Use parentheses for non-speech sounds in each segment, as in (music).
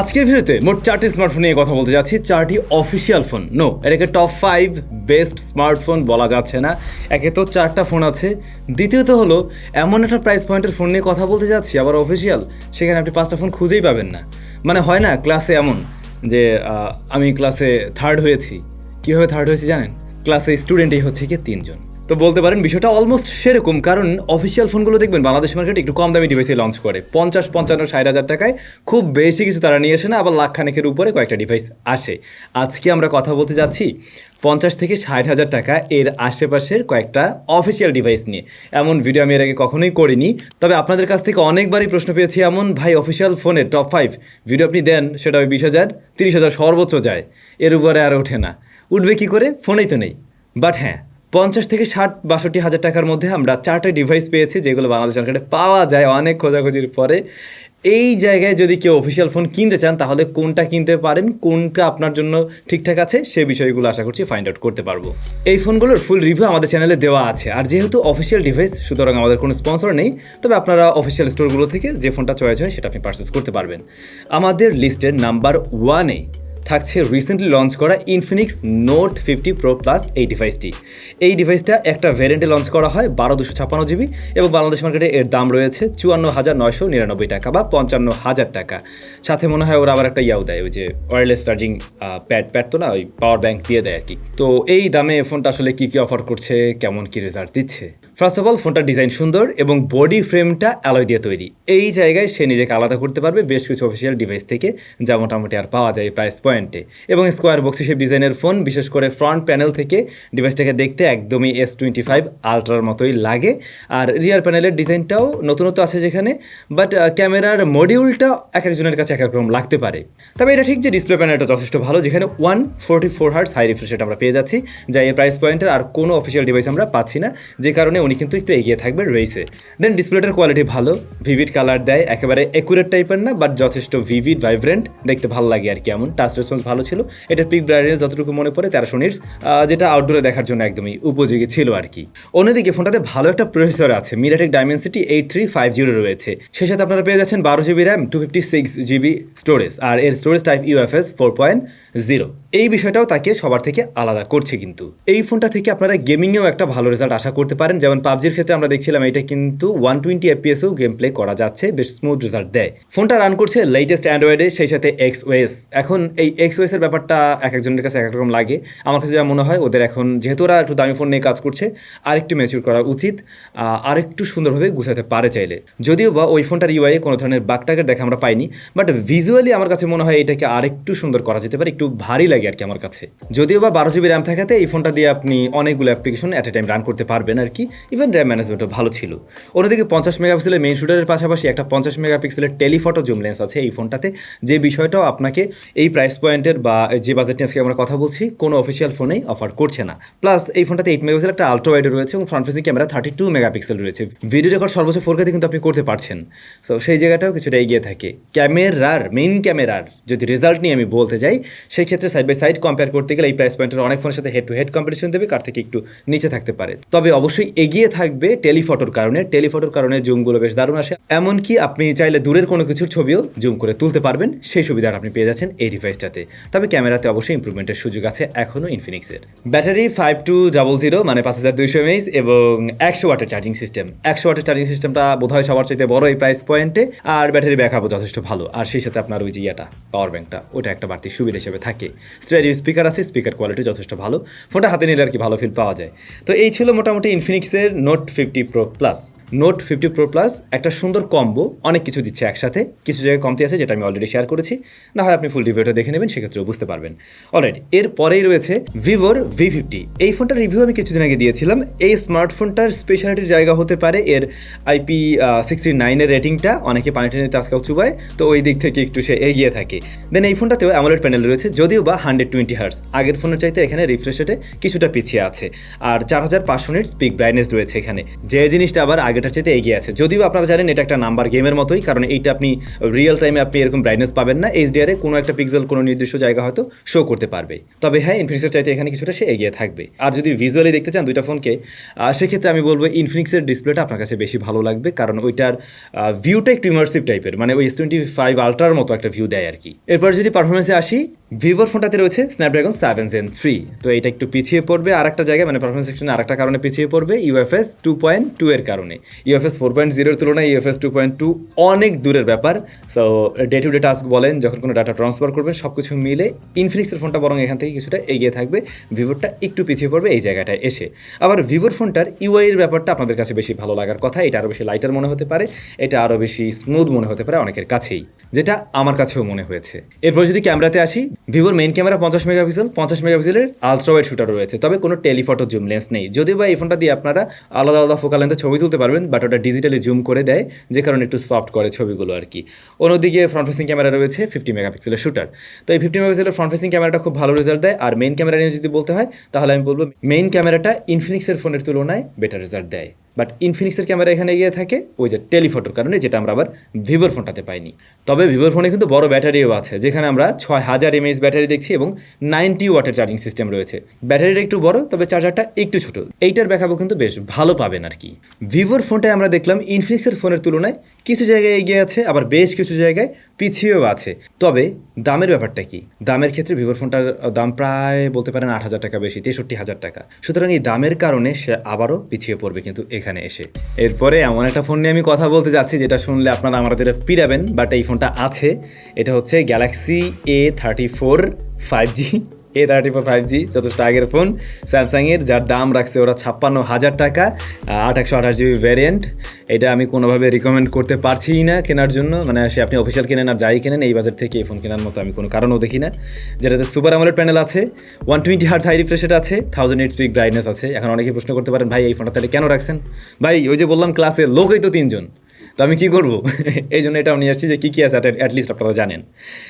আজকের ভিডিওতে মোট চারটি স্মার্টফোন নিয়ে কথা বলতে যাচ্ছি। চারটি অফিসিয়াল ফোন নো এটাকে টপ ফাইভ বেস্ট স্মার্টফোন বলা যাচ্ছে না। একে তো চারটা ফোন আছে। দ্বিতীয়ত হলো, এমন একটা প্রাইস পয়েন্টের ফোন নিয়ে কথা বলতে যাচ্ছি, আবার অফিসিয়াল সেখানে আপনি পাঁচটা ফোন খুঁজেই পাবেন না। মানে হয় না ক্লাসে এমন যে আমি ক্লাসে থার্ড হয়েছি। কীভাবে থার্ড হয়েছি জানেন? ক্লাসে স্টুডেন্টই হচ্ছে কি তিনজন। তো বলতে পারেন বিষয়টা অলমোস্ট সেরকম, কারণ অফিসিয়াল ফোনগুলো দেখবেন, বাংলাদেশ মার্কেট একটু কম দামি ডিভাইসে লঞ্চ করে। পঞ্চাশ, পঞ্চান্ন, ষাট হাজার টাকায় খুব বেশি কিছু তারা নিয়ে আসে না, আবার লাখ খানেকের উপরে কয়েকটা ডিভাইস আসে। আজকে আমরা কথা বলতে যাচ্ছি পঞ্চাশ থেকে ষাট হাজার টাকা এর আশেপাশের কয়েকটা অফিসিয়াল ডিভাইস নিয়ে। এমন ভিডিও আমি এর আগে কখনোই করিনি, তবে আপনাদের কাছ থেকে অনেকবারই প্রশ্ন পেয়েছি এমন, ভাই অফিসিয়াল ফোনের টপ ফাইভ ভিডিও আপনি দেন, সেটা ওই বিশ হাজার, তিরিশ হাজার সর্বোচ্চ যায়, এর উপরে আর ওঠে না। উঠবে কি করে? ফোনেই তো নেই। বাট হ্যাঁ পঞ্চাশ থেকে ষাট বাষট্টি হাজার টাকার মধ্যে আমরা চারটে ডিভাইস পেয়েছি যেগুলো বাংলাদেশ মার্কেটে পাওয়া যায় অনেক খোঁজাখুঁজির পরে। এই জায়গায় যদি কেউ অফিসিয়াল ফোন কিনতে চান, তাহলে কোনটা কিনতে পারেন, কোনটা আপনার জন্য ঠিকঠাক আছে, সে বিষয়গুলো আশা করছি ফাইন্ড আউট করতে পারব। এই ফোনগুলোর ফুল রিভিউ আমাদের চ্যানেলে দেওয়া আছে। আর যেহেতু অফিসিয়াল ডিভাইস সুতরাং আমাদের কোনো স্পন্সর নেই, তবে আপনারা অফিসিয়াল স্টোরগুলো থেকে যে ফোনটা চয়েস হয়, সেটা আপনি পারচেস করতে পারবেন। আমাদের লিস্টের নাম্বার ওয়ানে থাকছে রিসেন্টলি লঞ্চ করা Infinix note fifty pro plus এই ডিভাইসটি এই ডিভাইসটা একটা ভ্যারিয়েন্টে লঞ্চ করা হয় বারো দুশো ছাপ্পান্ন জিবি এবং বাংলাদেশ মার্কেটে এর দাম রয়েছে চুয়ান্ন হাজার নয়শো নিরানব্বই টাকা বা পঞ্চান্ন হাজার টাকা। সাথে মনে হয় ওরা আবার একটা ইয়াও দেয়, ওই যে ওয়্যারলেস চার্জিং প্যাড প্যাড তো না, ওই পাওয়ার ব্যাংক দিয়ে দেয় আর কি। তো এই দামে ফোনটা আসলে কী কী অফার করছে, কেমন কী রেজাল্ট দিচ্ছে? ফার্স্ট অফ অল ফোনটার ডিজাইন সুন্দর এবং বডি ফ্রেমটা অ্যালয় দিয়ে তৈরি। এই জায়গায় সে নিজেকে আলাদা করতে পারবে বেশ কিছু অফিসিয়াল ডিভাইস থেকে, যা মোটামুটি আর পাওয়া যায় প্রাইস পয়েন্টে এবং স্কোয়ার বক্স হিসেবে ডিজাইনের ফোন বিশেষ করে ফ্রন্ট প্যানেল থেকে ডিভাইসটাকে দেখতে একদমই এস টোয়েন্টি ফাইভ আলট্রার মতোই লাগে। আর রিয়ার প্যানেলের ডিজাইনটাও নতুনত্ব আছে যেখানে বাট ক্যামেরার মডিউলটা এক একজনের কাছে এক এক রকম লাগতে পারে। তবে এটা ঠিক যে ডিসপ্লে প্যানেলটা যথেষ্ট ভালো, যেখানে one forty four hertz high refresh আমরা পেয়ে যাচ্ছি, যা এই প্রাইস পয়েন্টের আর কোনো অফিসিয়াল ডিভাইস আমরা পাচ্ছি না, যে কারণে উনি কিন্তু একটু এগিয়ে থাকবেন রয়েছে দেন ডিসপ্লেটার কোয়ালিটি ভালো ভিভিড কালার দেয়, একেবারে একুরেট টাইপের না বাট যথেষ্ট ভিভিড ভাইব্রেন্ট দেখতে ভালো লাগে আর কি এমন। টাচ রেসপন্স ভালো ছিল। এটার পিক ব্রাইটনেস যতটুকু মনে পড়ে, তেরোশো নিটস যেটা আউটডোরে দেখার জন্য একদমই উপযোগী ছিল আর কি। অন্যদিকে ফোনটাতে ভালো একটা প্রসেসর আছে MediaTek Dimensity eight three five zero রয়েছে। সেই সাথে আপনারা পেয়ে যাচ্ছেন বারো GB RAM two fifty six GB storage আর এর storage type UFS four point zero এই বিষয়টাও তাকে সবার থেকে আলাদা করছে কিন্তু। এই ফোনটা থেকে আপনারা গেমিংয়েও একটা ভালো রেজাল্ট আশা করতে পারেন, যেমন পাবজির ক্ষেত্রে আমরা দেখছিলাম এটা কিন্তু ওয়ান টোয়েন্টি এফপিএসও গেম প্লে করা যাচ্ছে বেশ স্মুথ রেজাল্ট দেয়। ফোনটা রান করছে লেটেস্ট অ্যান্ড্রয়েডে সেই সাথে এক্স ওয়েস এখন এই এক্স ওয়েসের ব্যাপারটা এক একজনের কাছে এক এক রকম লাগে। আমার কাছে যা মনে হয় ওদের এখন যেহেতু ওরা একটু দামি ফোন নিয়ে কাজ করছে আরেকটু ম্যাচিউর করা উচিত আহ, আরেকটু সুন্দরভাবে গুছাতে পারে চাইলে। যদিও বা ওই ফোনটার ইউআই কোনো ধরনের বাগটাকের দেখা আমরা পাইনি বাট ভিজুয়ালি আমার কাছে মনে হয় এটাকে আরেকটু সুন্দর করা যেতে পারে একটু ভারী লাগে আর কি আমার কাছে। যদিও বা বারো জিবি র্যাম থাকাতে এই ফোনটা দিয়ে আপনি অনেকগুলো application at a time run করতে পারবেন আর কি। ইভেন র্যাম ম্যানেজমেন্টও ভালো ছিল। অন্যদিকে পঞ্চাশ মেগাপিক্সেলের মেইন শুটারের পাশাপাশি একটা পঞ্চাশ মেগাপিক্সেলের টেলিফটো জুম লেন্স আছে এই ফোনটাতে। যে বিষয়টাও আপনাকে এই প্রাইস পয়েন্টের বা যে বাজেট নিয়ে আজকে আমরা কথা বলছি, কোনো অফিসিয়াল ফোনেই অফার করছে না। প্লাস এই ফোনটাতে এইট মেগাপিক্সেল একটা আলট্রা ওয়াইড রয়েছে এবং front facing camera thirty two megapixel রয়েছে। ভিডিও রেকর্ড সর্বোচ্চ ফোর কেতে কিন্তু আপনি করতে পারছেন। সো সেই জায়গাটাও কিছুটা এগিয়ে থাকে। ক্যামেরার মেইন ক্যামেরার যদি রেজাল্ট নিয়ে আমি বলতে যাই সেই ক্ষেত্রে সাইড বাই সাইড কম্পেয়ার করতে গেলে এই প্রাইস পয়েন্টের অনেক ফোনের সাথে হেড টু হেড কম্পিটিশন দেবে, কার থেকে একটু নিচে থাকতে পারে। তবে অবশ্যই এগিয়ে থাকবে টেলিফটোর কারণে। টেলিফটোর কারণে জুমগুলো বেশ দারুণ আসে। এমনকি আপনি চাইলে দূরের কোনো কিছুর ছবিও জুম করে তুলতে পারবেন। সেই সুবিধাটা আপনি পেয়ে যাচ্ছেন এই ডিভাইসটাতে তবে ক্যামেরাতে অবশ্যই ইমপ্রুভমেন্টের সুযোগ আছে এখনও ইনফিনিক্সের battery five two double zero মানে পাঁচ হাজার দুইশো এমএইচ এবং একশো ওয়াটের চার্জিং সিস্টেম একশো ওয়াটের চার্জিং সিস্টেমটা বোধহয় সবার চাইতে বড় এই প্রাইস পয়েন্টে আর ব্যাটারি ব্যাকআপও যথেষ্ট ভালো। আর সেই সাথে আপনার ওই যে ইয়াটা পাওয়ার ব্যাংকটা ওটা একটা বাড়তি সুবিধা হিসেবে থাকে। স্টেডিও স্পিকার আছে স্পিকার কোয়ালিটি যথেষ্ট ভালো। ফোনটা হাতে নিলে আর কি ভালো ফিল পাওয়া যায়। তো এই ছিল মোটামুটি ইনফিনিক্সের note fifty pro plus note fifty pro plus একটা সুন্দর কম্বো অনেক কিছু দিচ্ছে একসাথে। কিছু জায়গায় কমতি আছে, যেটা আমি অলরেডি শেয়ার করেছি। না হয় আপনি ফুল রিভিউটা দেখে নেবেন, সেক্ষেত্রেও বুঝতে পারবেন। অলরেডি এর পরেই রয়েছে ভিভোর ভি ফিফটি এই ফোনটার রিভিউ আমি কিছুদিন আগে দিয়েছিলাম। এই স্মার্টফোনটার স্পেশালিটির জায়গা হতে পারে এর আইপি সিক্সটি নাইনের রেটিংটা অনেকে পানি টেনে আজকাল চুবায়, তো ওই দিক থেকে একটু সে এগিয়ে থাকে। দেন এই ফোনটাতেও অ্যামোলেড প্যানেল রয়েছে, যদিও বা হান্ড্রেড টোয়েন্টি হার্স আগের ফোনের চাইতে এখানে রিফ্রেশ রেটে কিছুটা পিছিয়ে আছে। আর চার হাজার পাঁচশো নিট স্পিক ব্রাইটনেস রয়েছে এখানে। যে জিনিসটা আবার আগেটার চাইতে এগিয়ে আছে। যদিও আপনারা জানেন এটা একটা নাম্বার গেমের মতোই, কারণ এইটা আপনি রিয়েল টাইমে আপনি এরকম ব্রাইটনেস পাবেন না। এইচডিআর কোনো একটা পিক্সেল কোনো নির্দিষ্ট জায়গা হয়তো শো করতে পারবে। তবে হ্যাঁ ইনফিনিক্সের চাইতে এখানে কিছুটা সে এগিয়ে থাকবে। আর যদি ভিজুয়ালি দেখতে চান দুইটা ফোনকে সেক্ষেত্রে আমি বলব ইনফিনিক্সের ডিসপ্লেটা আপনার কাছে বেশি ভালো লাগবে, কারণ ওইটার ভিউটা একটু ইমার্সিভ টাইপের মানে ওই এস টোয়েন্টি ফাইভ আলট্রার মতো একটা ভিউ দেয় আর কি। এরপর যদি পারফরমেন্সে আসি ভিভোর ফোনটাতে রয়েছে স্ন্যাপড্রাগন সেভেন জেন থ্রি তো এটা একটু পিছিয়ে পড়বে আর একটা জায়গায় মানে পারফরমেন্স সেকশনে আর একটা কারণে পিছিয়ে পড়বে। ইউএফএস টু পয়েন্ট টু এর কারণে। ইউএফএস ফোর পয়েন্ট জিরোর তুলনায় ইউএফএস টু পয়েন্ট টু অনেক দূরের ব্যাপার। So day to day task বলেন, যখন কোনো ডাটা ট্রান্সফার করবেন সব কিছু মিলে ইনফিনিক্সের ফোনটা বরং এখান থেকে কিছুটা এগিয়ে থাকবে ভিভোরটা একটু পিছিয়ে পড়বে এই জায়গাটায় এসে। আবার ভিভোর ফোনটার ইউআই এর ব্যাপারটা আপনাদের কাছে বেশি ভালো লাগার কথা, এটা আরও বেশি লাইটার মনে হতে পারে, এটা আরও বেশি স্মুথ মনে হতে পারে অনেকের কাছেই, যেটা আমার কাছেও মনে হয়েছে। এরপর যদি ক্যামেরাতে আসি ভিভোর মেইন ক্যামেরা পঞ্চাশ মেগাপিক্সেল পঞ্চাশ মেগাপিক্সেলের আলট্রা ওয়াইড শুটার রয়েছে, তবে কোনো টেলিফটো জুম লেন্স নেই। যদিও বা এই ফোনটা দিয়ে আপনারা আলাদা আলাদা ফোকাল লেন্থে ছবি তুলতে পারবেন বাট ওটা ডিজিটালি জুম করে দেয়, যে কারণে একটু সফট করে ছবিগুলো আর কি। অন্যদিকে ফ্রন্ট ফেসিং ক্যামেরা রয়েছে ফিফটি মেগাপিক্সেলের শুটার তো এই ফিফটি মেগাপিক্সেলের ফ্রন্ট ফেসিং ক্যামেরাটা খুব ভালো রেজাল্ট দেয়, আর মেইন ক্যামেরা নিয়ে যদি বলতে হয়, তাহলে আমি বলব মেইন ক্যামেরাটা ইনফিনিক্সের ফোনের তুলনায় বেটার রেজাল্ট দেয়। বাট ইনফিনিক্সের ক্যামেরা এখানে গিয়ে থাকে, ওই যে টেলিফটোর কারণে, যেটা আমরা আবার ভিভোর ফোনটাতে পাইনি। তবে ভিভোর ফোনে কিন্তু বড় ব্যাটারিও আছে, যেখানে আমরা ছয় হাজার এমএইচ ব্যাটারি দেখছি এবং নাইনটি ওয়াটের চার্জিং সিস্টেম রয়েছে। ব্যাটারিটা একটু বড়, তবে চার্জারটা একটু ছোট। এইটার ব্যাকআপও কিন্তু বেশ ভালো পাবেন আর কি। ভিভোর ফোনটায় আমরা দেখলাম ইনফিনিক্সের ফোনের তুলনায় কিছু জায়গায় এগিয়ে আছে, আবার বেশ কিছু জায়গায় পিছিয়েও আছে। তবে দামের ব্যাপারটা কি? দামের ক্ষেত্রে ভিভোর ফোনটার দাম প্রায় বলতে পারেন আট হাজার টাকা বেশি, তেষট্টি হাজার টাকা। সুতরাং এই দামের কারণে সে আবারও পিছিয়ে পড়বে কিন্তু এখানে এসে। এরপরে এমন একটা ফোন নিয়ে আমি কথা বলতে যাচ্ছি, যেটা শুনলে আপনারা আমাদের পিড়াবেন বাট এই ফোনটা আছে। এটা হচ্ছে Galaxy A thirty four five G A thirty four five G যথেষ্ট আগের ফোন স্যামসাংয়ের যার দাম রাখছে ওরা ছাপ্পান্ন হাজার টাকা আট একশো আঠাশ জিবি ভ্যারিয়েন্ট এটা আমি কোনোভাবে রিকমেন্ড করতে পারছিই না কেনার জন্য। মানে সে আপনি অফিসিয়াল কেনেন আর যাই কেনেন, এই বাজার থেকে এই ফোন কেনার মতো আমি কোনো কারণও দেখি না। যেটাতে সুপার আমলের প্যানেল আছে one twenty hertz high refresh rate আছে থাউজেন্ড এইট স্পিক ব্রাইটনেস আছে। এখন অনেকে প্রশ্ন করতে পারেন, ভাই, এই ফোনটা তাহলে কেন রাখছেন? ভাই, ওই যে বললাম ক্লাসে লোকই তো তিনজন। তো আমি কী করব? (laughs) এই জন্য এটাও নিয়ে আসছি যে কী কী আছে অ্যাটলিস্ট আপনারা জানেন।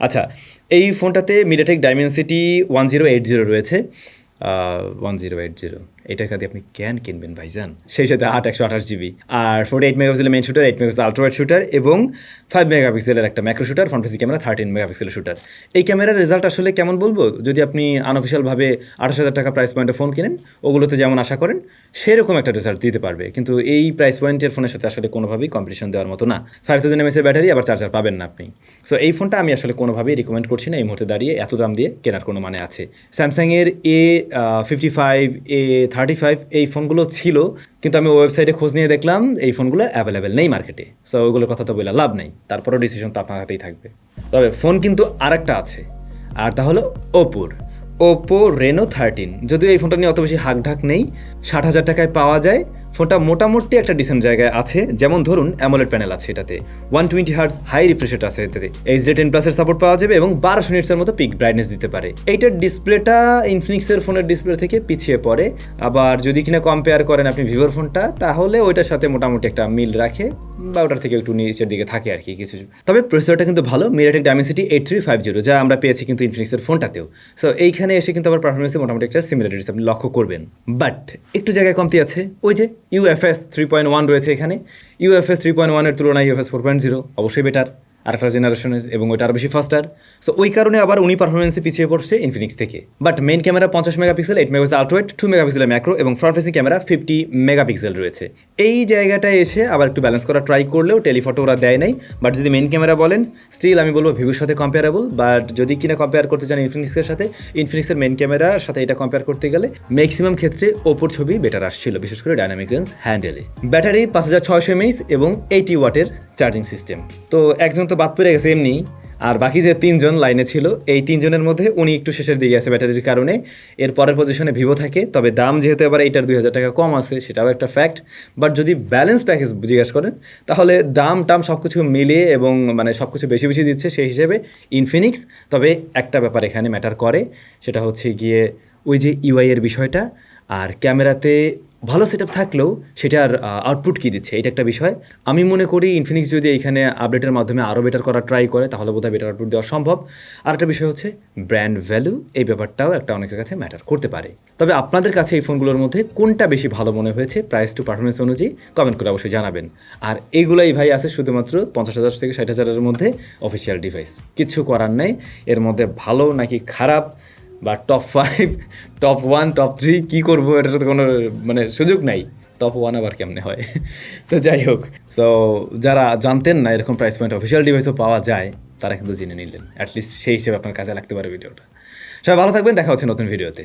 আচ্ছা এই ফোনটাতে MediaTek Dimensity one zero eight zero রয়েছে। ওয়ান জিরো এইট জিরো এটা কাজে আপনি ক্যান কিনবেন ভাইজান? সেই সাথে আট একশো আঠাশ জিবি। আর ফোর্টি এইট মেগাপিক্সেলের main shooter eight megapixel ultrawide shooter এবং ফাইভ মেগাপিক্সেলের একটা macro shooter front facing camera thirteen মেগাপিক্সেলের শুটার এই ক্যামেরার রেজাল্ট আসলে কেমন বলব? যদি আপনি আনঅফিসিয়ালভাবে আঠাশ হাজার টাকা প্রাইস পয়েন্টে ফোন কিনেন, ওগুলোতে যেমন আশা করেন, সেরকম একটা রেজাল্ট দিতে পারবে। কিন্তু এই প্রাইস পয়েন্টের ফোনের সাথে আসলে কোনোভাবেই কম্পিটিশন দেওয়ার মতো না। ফাইভ থাউজেন্ড এমএসের ব্যাটারি আবার চার্জার পাবেন না আপনি। সো এই ফোনটা আমি আসলে কোনোভাবেই রিকমেন্ড করছি না। এই মুহূর্তে দাঁড়িয়ে এত দাম দিয়ে কেনার কোনো মানে আছে। স্যামসাংয়ের A fifty five A thirty five এই ফোনগুলো ছিল, কিন্তু আমি ওয়েবসাইটে খোঁজ নিয়ে দেখলাম এই ফোনগুলো অ্যাভেলেবেল নেই মার্কেটে সো ওইগুলোর কথা তো বলে লাভ নেই। তারপরেও ডিসিশন তো আপনার হাতেই থাকবে। তবে ফোন কিন্তু আরেকটা আছে, আর তা হলো ওপোর ওপো রেনো থার্টিন যদিও এই ফোনটা নিয়ে অত বেশি হাকঢাক নেই, ষাট হাজার টাকায় পাওয়া যায় ফোনটা মোটামুটি একটা ডিসেন্ট জায়গায় আছে। যেমন ধরুন অ্যামোলেড প্যানেল আছে এটাতে। One twenty hertz high refresh rate আছে এটাতে। এইচ ডি টেন প্লাসের সাপোর্ট পাওয়া যাবে এবং বারোশো নিটসের মতো পিক ব্রাইটনেস দিতে পারে। এইটার ডিসপ্লেটা ইনফিনিক্সের ফোনের ডিসপ্লে থেকে পিছিয়ে পড়ে। আবার যদি কিনা কম্পেয়ার করেন আপনি ভিভোর ফোনটা তাহলে ওইটার সাথে মোটামুটি একটা মিল রাখে বা ওটার থেকে একটু নিচের দিকে থাকে আর কি কিছু। তবে প্রসেসরটা কিন্তু ভালো MediaTek Dimensity eight three five zero যা আমরা পেয়েছি কিন্তু ইনফিনিক্সের ফোনটাতেও সো এইখানে এসে কিন্তু আবার পারফরমেন্সে মোটামুটি একটা সিমিলারিটিস আপনি লক্ষ্য করবেন। বাট একটু জায়গায় কমতি আছে। ওই যে ইউএফএস থ্রি পয়েন্ট ওয়ান রয়েছে এখানে। ইউএফএস থ্রি পয়েন্ট ওয়ানের তুলনায় ইউএফএস ফোর পয়েন্ট জিরো অবশ্যই বেটার আরেকটা জেনারেশনের এবং ওইটা আরও বেশি ফাস্টার সো ওই কারণে আবার উনি পারফরমেন্সে পিছিয়ে পড়ছে ইনফিনিক্স থেকে। বাট মেইন ক্যামেরা পঞ্চাশ megapixel eight megapixel ultrawide two মেগাপিক্সেলের ম্যাক্রো এবং front facing camera fifty megapixel রয়েছে। এই জায়গাটায় এসে আবার একটু ব্যালেন্স করা ট্রাই করলেও টেলিফটো ওরা দেয় নাই। বাট যদি মেইন ক্যামেরা বলেন স্টিল আমি বলব ভিভোর সাথে কম্পেয়ারেবল বাট যদি কিনা কম্পেয়ার করতে চান ইনফিনিক্সের সাথে ইনফিনিক্সের মেইন ক্যামেরার সাথে এটা কম্পেয়ার করতে গেলে ম্যাক্সিমাম ক্ষেত্রে ওপোর ছবি বেটার আসছিল, বিশেষ করে ডাইনামিক রেঞ্জ হ্যান্ডেলে ব্যাটারি পাঁচ হাজার ছয়শো এমএইচ এবং এইটি ওয়াটের চার্জিং সিস্টেম তো একজন তো বাদ পড়ে গেছে এমনি। আর বাকি যে তিনজন লাইনে ছিল, এই তিনজনের মধ্যে উনি একটু শেষের দিকে আছে ব্যাটারির কারণে। এর পরের পজিশনে ভিভো থাকে, তবে দাম যেহেতু এবার এইটার দুই হাজার টাকা কম আছে, সেটাও একটা ফ্যাক্ট বাট যদি ব্যালেন্স প্যাকেজ জিজ্ঞাসা করেন, তাহলে দাম টাম সব কিছু মিলিয়ে এবং মানে সব কিছু বেশি বেশি দিচ্ছে সেই হিসেবে ইনফিনিক্স তবে একটা ব্যাপার এখানে ম্যাটার করে, সেটা হচ্ছে গিয়ে ওই যে ইউআই এর বিষয়টা। আর ক্যামেরাতে ভালো সেট থাকলেও সেটার আউটপুট কী দিচ্ছে? এটা একটা বিষয়। আমি মনে করি ইনফিনিক্স যদি এইখানে আপডেটের মাধ্যমে আরও বেটার করার ট্রাই করে, তাহলে বোধহয় বেটার আউটপুট দেওয়া সম্ভব। আর একটা বিষয় হচ্ছে ব্র্যান্ড ভ্যালু এই ব্যাপারটাও একটা অনেকের কাছে ম্যাটার করতে পারে। তবে আপনাদের কাছে এই ফোনগুলোর মধ্যে কোনটা বেশি ভালো মনে হয়েছে প্রাইস টু পারফরমেন্স অনুযায়ী কমেন্ট করে অবশ্যই জানাবেন। আর এইগুলাই ভাই আছে শুধুমাত্র পঞ্চাশ হাজার থেকে ষাট হাজারের মধ্যে অফিসিয়াল ডিভাইস কিছু করার নেই। এর মধ্যে ভালো নাকি খারাপ? বা top five top one top three কী করব এটার তো কোনো মানে সুযোগ নাই। টপ ওয়ান আবার কেমনে হয়? তো যাই হোক সো যারা জানতেন না এরকম প্রাইস পয়েন্ট অফিসিয়াল ডিভাইসও পাওয়া যায়, তারা কিন্তু জেনে নিলেন। অ্যাটলিস্ট সেই হিসেবে আপনার কাজে লাগতে পারে ভিডিওটা সবাই ভালো থাকবেন, দেখা হচ্ছে নতুন ভিডিওতে